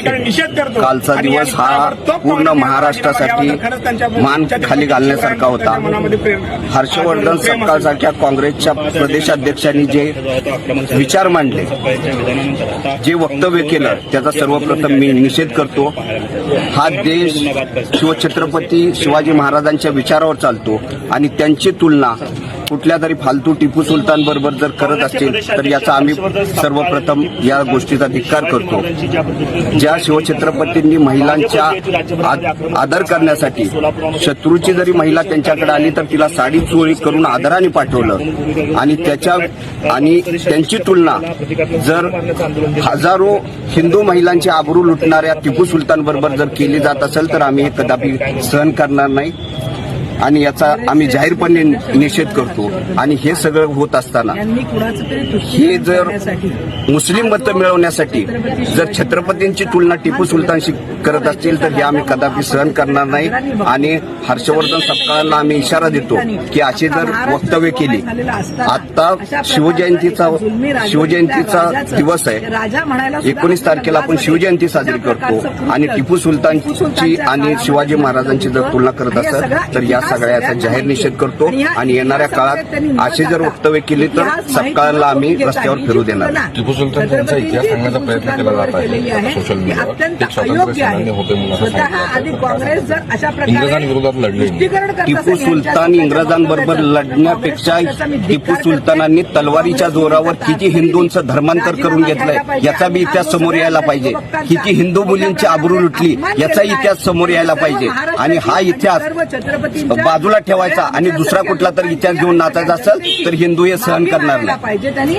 ठिकाणी निषेध करतो कालचा दिवस हा पूर्ण महाराष्ट्रासाठी मान खाली घालण्यासारखा होता. हर्षवर्धन प्रेम असेल. सपकाळसारख्या काँग्रेसच्या प्रदेशाध्यक्षांनी जे विचार मांडले जे वक्तव्य केलं त्याचा सर्वप्रथम मी निषेध करतो हा देश शिवछत्रपती शिवाजी महाराजांच्या विचारावर चालतो आणि त्यांची तुलना कुठल्या तरी फालतू टिपू सुलतान बरोबर जर करत असतील तर याचा आम्ही सर्वप्रथम या गोष्टीचा धिक्कार करतो. ज्या शिवछत्रपतींनी महिलांच्या आदर करण्यासाठी शत्रूची जरी महिला त्यांच्याकडे आली तर तिला साडी चोळी करून आदराने पाठवलं. आणि त्याच्या आणि त्यांची तुलना जर हजारो हिंदू महिलांची आबरू लुटणाऱ्या टिपू सुलतान बरोबर जर केली जात असेल तर आम्ही हे कदापि सहन करणार नाही. आणि याचा आम्ही जाहीरपणे निषेध करतो. आणि हे सगळं होत असताना हे जर मुस्लिम मतं मिळवण्यासाठी जर छत्रपतींची तुलना टिपू सुलतानशी करत असतील तर हे आम्ही कदापि सहन करणार नाही. आणि हर्षवर्धन सपकाळांना आम्ही इशारा देतो की अशी जर वक्तव्य केली आता शिवजयंतीचा शिवजयंतीचा दिवस आहे. एकोणीस तारखेला आपण शिवजयंती साजरी करतो. आणि टिपू सुलतानची आणि शिवाजी महाराजांची जर तुलना करत असेल तर या सगळ्याचा जाहीर निषेध करतो आणि येणाऱ्या काळात अशी जर वक्तव्य केली तर सपकाळाला आम्ही रस्त्यावर फिरू देणार. टिपू सुलतान त्यांचा इतिहास सांगण्याचा प्रयत्न केला जात आहे. सोशल मीडियावर. इंग्रजांविरोधात लढले. टिपू सुलतान इंग्रजांबरोबर लढण्यापेक्षा टिपू सुलतानांनी. तलवारीच्या जोरावर किती हिंदूंचं धर्मांतर करून घेतलंय याचा बी इतिहास समोर यायला पाहिजे. किती हिंदू मुलींची आबरू लुटली याचा इतिहास समोर यायला पाहिजे. आणि हा इतिहास बाजूला ठेवायचा आणि दुसरा कुठला तर इतिहास घेऊन नाचायचा असेल तर हिंदू हे सहन करणार नाही. पाहिजे त्यांनी